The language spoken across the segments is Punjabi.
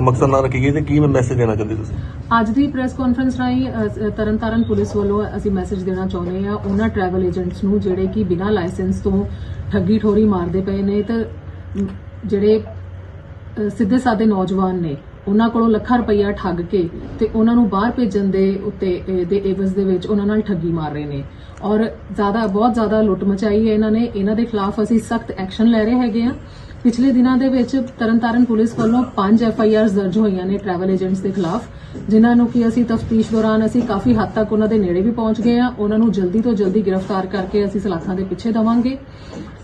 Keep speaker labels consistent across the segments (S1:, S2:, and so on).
S1: ਮਕਸਦ ਨਾਲ ਰੱਖੀ ਗਈ ਤੇ ਕੀ ਮੈਸੇਜ ਦੇਣਾ ਚਾਹੁੰਦੇ ਤੁਸੀਂ?
S2: ਅੱਜ ਦੀ ਪ੍ਰੈਸ ਕਾਨਫਰੰਸ ਰਾਹੀਂ ਅ, ਤਰਨਤਾਰਨ ਪੁਲਿਸ ਵੱਲੋਂ ਅਸੀਂ ਮੈਸੇਜ ਦੇਣਾ ਚਾਹੁੰਦੇ ਹਾਂ ਉਹਨਾਂ ਟਰੈਵਲ ਏਜੰਟਸ ਨੂੰ ਜਿਹੜੇ ਕਿ ਬਿਨਾਂ ਲਾਇਸੈਂਸ ਤੋਂ ਠੱਗੀ ਠੋਰੀ ਮਾਰਦੇ ਪਏ ਨੇ ਤੇ ਅਮ, ਜਿਹੜੇ ਅ, ਸਿੱਧੇ ਸਾਦੇ ਨੌਜਵਾਨ ਨੇ। ਉਹਨਾਂ ਕੋਲੋਂ ਲੱਖਾਂ ਰੁਪਈਆ ਠੱਗ ਕੇ ਤੇ ਉਹਨਾਂ ਨੂੰ ਬਾਹਰ ਭੇਜਣ ਦੇ ਉੱਤੇ ਦੇ ਏਵਜ਼ ਦੇ ਵਿੱਚ ਉਹਨਾਂ ਨਾਲ ਠੱਗੀ ਮਾਰ ਰਹੇ ਨੇ। ਔਰ ਜ਼ਿਆਦਾ, ਬਹੁਤ ਜ਼ਿਆਦਾ ਲੁੱਟ ਮਚਾਈ ਹੈ ਇਹਨਾਂ ਨੇ। ਇਹਨਾਂ ਦੇ ਖਿਲਾਫ ਅਸੀਂ ਸਖਤ ਐਕਸ਼ਨ ਲੈ ਰਹੇ ਹੈਗੇ ਆ ਪਿਛਲੇ ਦਿਨਾਂ ਦੇ ਵਿੱਚ ਤਰਨਤਾਰਨ ਪੁਲਿਸ ਵੱਲੋਂ 5 ਐਫ ਆਈ ਆਰ ਦਰਜ ਹੋਈਆਂ ਨੇ ਟਰੈਵਲ ਏਜੰਟਸ ਦੇ ਖਿਲਾਫ, ਜਿਨ੍ਹਾਂ ਨੂੰ ਕਿ ਅਸੀਂ ਤਫਤੀਸ਼ ਦੌਰਾਨ ਅਸੀਂ ਕਾਫੀ ਹੱਦ ਤੱਕ ਉਹਨਾਂ ਦੇ ਨੇੜੇ ਵੀ ਪਹੁੰਚ ਗਏ ਆ ਉਹਨਾਂ ਨੂੰ ਜਲਦੀ ਤੋਂ ਜਲਦੀ ਗ੍ਰਿਫਤਾਰ ਕਰਕੇ ਅਸੀਂ ਸਲਾਖਾਂ ਦੇ ਪਿੱਛੇ ਦਵਾਂਗੇ।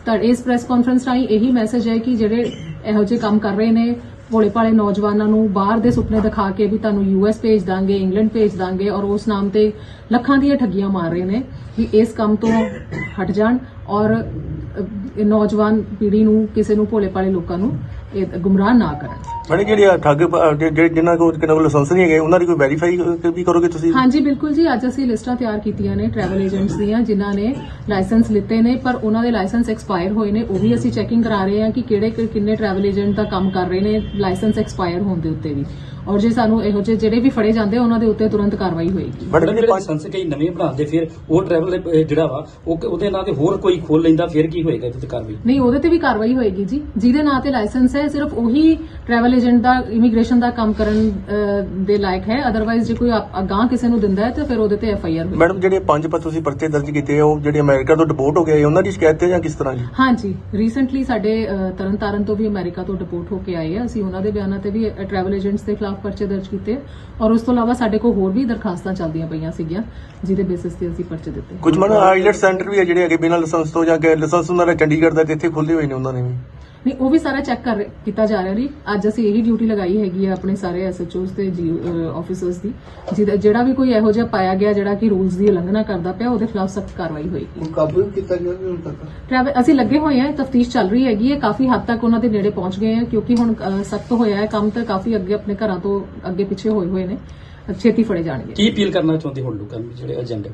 S2: ਤਾਂ ਇਸ ਪ੍ਰੈਸ ਕਾਨਫਰੰਸ ਰਾਹੀਂ ਇਹੀ ਮੈਸੇਜ ਹੈ ਕਿ ਜਿਹੜੇ ਇਹੋ ਜਿਹੇ ਕੰਮ ਕਰ ਰਹੇ ਨੇ ਭੋਲੇ ਭਾਲੇ ਨੌਜਵਾਨਾਂ ਨੂੰ ਬਾਹਰ ਦੇ ਸੁਪਨੇ ਦਿਖਾ ਕੇ ਵੀ ਤੁਹਾਨੂੰ ਯੂਐਸ ਭੇਜ ਦਾਂਗੇ ਇੰਗਲੈਂਡ ਭੇਜ ਦਾਂਗੇ ਔਰ ਉਸ ਨਾਮ ਤੇ ਲੱਖਾਂ ਦੀਆਂ ਠੱਗੀਆਂ ਮਾਰ ਰਹੇ ਨੇ ਵੀ ਇਸ ਕੰਮ ਤੋਂ ਹਟ ਜਾਣ ਔਰ ਇਹ ਨੌਜਵਾਨ ਪੀੜ੍ਹੀ ਨੂੰ ਕਿਸੇ ਨੂੰ ਭੋਲੇ ਭਾਲੇ ਲੋਕਾਂ ਨੂੰ ਇਹ ਗੁੰਮਰਾਹ ਨਾ ਕਰਨ।
S1: ਮੈਡਮ ਜਿਹੜੇ ਆ ਠੱਗ ਜਿਨ੍ਹਾਂ ਕੋਲ ਕਿਨਾਂ ਕੋਲ ਲਾਇਸੈਂਸ ਨਹੀਂ ਹੈਗੇ ਉਹਨਾਂ ਦੀ ਕੋਈ ਵੈਰੀਫਾਈ ਵੀ ਕਰੋਗੇ ਤੁਸੀਂ?
S2: ਹਾਂਜੀ ਬਿਲਕੁਲ ਜੀ। ਅੱਜ ਅਸੀਂ ਲਿਸਟਾਂ ਤਿਆਰ ਕੀਤੀਆਂ ਨੇ ਟਰੈਵਲ ਏਜੰਟਸ ਦੀਆਂ ਜਿਨ੍ਹਾਂ ਨੇ ਲਾਇਸੈਂਸ ਲਿੱਤੇ ਨੇ ਪਰ ਉਹਨਾਂ ਦੇ ਲਾਇਸੈਂਸ ਐਕਸਪਾਇਰ ਹੋਏ ਨੇ। ਉਹ ਵੀ ਅਸੀਂ ਚੈਕਿੰਗ ਕਰਾ ਰਹੇ ਹਾਂ ਕਿ ਕਿਹੜੇ ਕਿ- ਕਿੰਨੇ ਟਰੈਵਲ ਏਜੰਟ ਦਾ ਕੰਮ ਕਰ ਰਹੇ ਨੇ ਲਾਇਸੈਂਸ ਐਕਸਪਾਇਰ ਹੋਣ ਦੇ ਉੱਤੇ ਵੀ। ਔਰ ਜੇ ਸਾਨੂੰ ਇਹੋ ਜਿਹੇ ਜਿਹੜੇ ਵੀ ਫੜੇ ਜਾਂਦੇ ਉਹਨਾਂ ਦੇ ਉੱਤੇ ਤੁਰੰਤ ਕਾਰਵਾਈ ਹੋਏਗੀ।
S1: ਮੈਡਮ
S3: ਜਿਹੜੇ
S1: ਜਿਹੜੇ ਪੰਜ
S3: ਲਾਇਸੈਂਸ ਕਈ ਨਵੇਂ ਬਣਾਉਂਦੇ ਫਿਰ ਉਹ ਟਰੈਵਲ ਜਿਹੜਾ ਵਾ ਉਹ ਕ- ਉਹਦੇ ਨਾਂ ਤੇ ਹੋਰ ਕੋਈ ਖੋਲ ਲੈਂਦਾ ਫਿਰ ਕੀ ਹੋਏਗਾ? ਇਹਦੇ ਤੇ ਕਾਰਵਾਈ
S2: ਨਹੀਂ ਉਹਦੇ ਤੇ ਵੀ ਕਾਰਵਾਈ ਹੋਏਗੀ ਜੀ। ਜਿਹਦੇ ਨਾਂ ਤੇ ਲਾਇਸੈਂਸ ਹੈ ਸਿਰਫ ਉਹੀ ਟਰੈਵਲ ਏਜੰਟ ਦਾ ਇਮੀਗ੍ਰੇਸ਼ਨ ਦਾ ਕੰਮ ਕਰਨ ਅਹ, ਦੇ ਲਾਇਕ ਹੈ। ਅਦਰਵਾਈਜ਼ ਜੇ ਕੋਈ ਅਗਾਂਹ ਕਿਸੇ ਨੂੰ ਦਿੰਦਾ ਹੈ ਤਾਂ ਫਿਰ ਉਹਦੇ ਤੇ ਐਫ ਆਈ ਆਰ ਹੋਏਗੀ
S1: ਮੈਡਮ ਜਿਹੜੇ ਪੰਜ ਪਰ ਤੁਸੀਂ ਪਰਚੇ ਦਰਜ ਕੀਤੇ ਆ, ਉਹ ਜਿਹੜੇ ਅਮਰੀਕਾ ਤੋਂ ਡਿਪੋਰਟ ਹੋ ਗਏ ਆ, ਉਹਨਾਂ ਦੀ ਸ਼ਿਕਾਇਤ ਹੈ ਜਾਂ ਕਿਸ ਤਰ੍ਹਾਂ ਜੀ?
S2: ਹਾਂਜੀ ਰੀਸੈਂਟਲੀ ਸਾਡੇ ਅ, ਤਰਨਤਾਰਨ ਤੋਂ ਵੀ ਅਮਰੀਕਾ ਤੋਂ ਡਿਪੋਰਟ ਹੋ ਕੇ ਆਏ ਆ। ਅਸੀਂ ਉਹਨਾਂ ਦੇ ਬਿਆਨਾਂ ਤੇ ਵੀ ਟਰੈਵਲ ਏਜੰਟਸ ਦੇ ਖਿਲਾਫ ਪਰਚੇ ਦਰਜ ਕੀਤੇ ਔਰ ਉਸ ਤੋਂ ਇਲਾਵਾ ਸਾਡੇ ਕੋਲ ਹੋਰ ਵੀ ਦਰਖਾਸਤਾਂ ਚੱਲਦੀਆਂ ਪਈਆਂ ਸੀਗੀਆਂ ਜਿਹਦੇ ਬੇਸਿਸ ਤੇ ਅਸੀਂ ਪਰਚੇ ਦਿੱਤੇ।
S1: ਕੁਝ ਮੈਡਮ ਆਈਲੈਟ ਸੈਂਟਰ ਵੀ ਆ ਜਿਹੜੇ ਹੈਗੇ ਬਿਨਾਂ ਲਾਇਸੈਂਸ ਤੋਂ ਜਾਂ ਕਿ ਲਾਇਸੈਂਸ ਉਹਨਾਂ ਦਾ ਚੰਡੀਗੜ੍ਹ ਦਾ ਤੇ ਇੱਥੇ ਖੁੱਲ੍ਹੇ ਹੋਏ ਨੇ ਉਹਨਾਂ ਨੇ ਵੀ।
S2: ਨਹੀਂ ਉਹ ਵੀ ਸਾਰਾ ਚੈੱਕ ਕਰ ਕੀਤਾ ਜਾ ਰਿਹਾ ਜੀ। ਅੱਜ ਅਸੀਂ ਇਹੀ ਡਿਊਟੀ ਲਗਾਈ ਹੈਗੀ ਹੈ ਆਪਣੇ ਸਾਰੇ ਐਸਐਚਓਸ ਤੇ ਜੀ ਆਫੀਸਰਸ ਦੀ। ਜਿਹਦਾ- ਜਿਹੜਾ ਵੀ ਕੋਈ ਇਹੋ ਜਿਹਾ ਪਾਇਆ ਗਿਆ ਜਿਹੜਾ ਕਿ ਰੂਲਸ ਦੀ ਉਲੰਘਣਾ ਕਰਦਾ ਪਿਆ ਉਹਦੇ ਖਿਲਾਫ ਸਖਤ ਕਾਰਵਾਈ ਹੋਏਗੀ।
S4: ਹੁਣ ਕਾਬੂ ਕੀਤਾ ਗਿਆ ਜੀ ਹੁਣ ਤੱਕ?
S2: ਟਰੈਵਲ ਅਸੀਂ ਲੱਗੇ ਹੋਏ ਹਾਂ ਤਫਤੀਸ਼ ਚੱਲ ਰਹੀ ਹੈਗੀ ਹੈ। ਕਾਫੀ ਹੱਦ ਤੱਕ ਉਹਨਾਂ ਦੇ ਨੇੜੇ ਪਹੁੰਚ ਗਏ ਹਾਂ ਕਿਉਂਕਿ ਹੁਣ ਸਖਤ ਹੋਇਆ ਹੈ। ਕੰਮ ਤਾਂ ਕਾਫੀ ਅੱਗੇ ਆਪਣੇ ਘਰਾਂ ਤੋਂ ਅੱਗੇ ਪਿੱਛੇ ਹੋਏ ਹੋਏ ਨੇ। ਛੇਤੀ ਫੜੇ ਜਾਣਗੇ।
S3: ਕੀ ਅਪੀਲ ਕਰਨਾ ਚਾਹੁੰਦੇ ਹੁਣ ਲੋਕਾਂ ਨੂੰ ਜਿਹੜੇ ਏਜੰਟ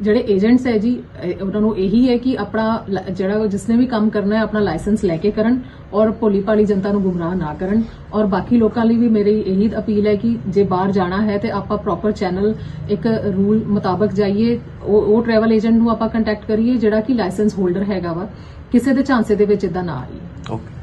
S2: ਜਿਹੜੇ ਏਜੰਟਸ ਹੈ ਜੀ, ਇਹ- ਉਹਨਾਂ ਨੂੰ ਇਹੀ ਹੈ ਕਿ ਆਪਣਾ ਜਿਹੜਾ ਜਿਸਨੇ ਵੀ ਕੰਮ ਕਰਨਾ ਹੈ, ਆਪਣਾ ਲਾਇਸੈਂਸ ਲੈ ਕੇ ਕਰਨ ਔਰ ਭੋਲੀ ਭਾਲੀ ਜਨਤਾ ਨੂੰ ਗੁੰਮਰਾਹ ਨਾ ਕਰਨ। ਔਰ ਬਾਕੀ ਲੋਕਾਂ ਲਈ ਵੀ ਮੇਰੀ ਇਹੀ ਅਪੀਲ ਹੈ ਕਿ ਜੇ ਬਾਹਰ ਜਾਣਾ ਹੈ ਤੇ ਆਪਾਂ ਪ੍ਰੋਪਰ ਚੈਨਲ ਇੱਕ ਰੂਲ ਮੁਤਾਬਕ ਜਾਈਏ। ਉਹ ਟਰੈਵਲ ਏਜੰਟ ਨੂੰ ਆਪਾਂ ਕੰਟੈਕਟ ਕਰੀਏ ਜਿਹੜਾ ਕਿ ਲਾਇਸੈਂਸ ਹੋਲਡਰ ਹੈਗਾ ਵਾ। ਕਿਸੇ ਦੇ ਝਾਂਸੇ ਦੇ ਵਿੱਚ ਇਦਾਂ ਨਾ ਆਈਏ।
S1: ਓਕੇ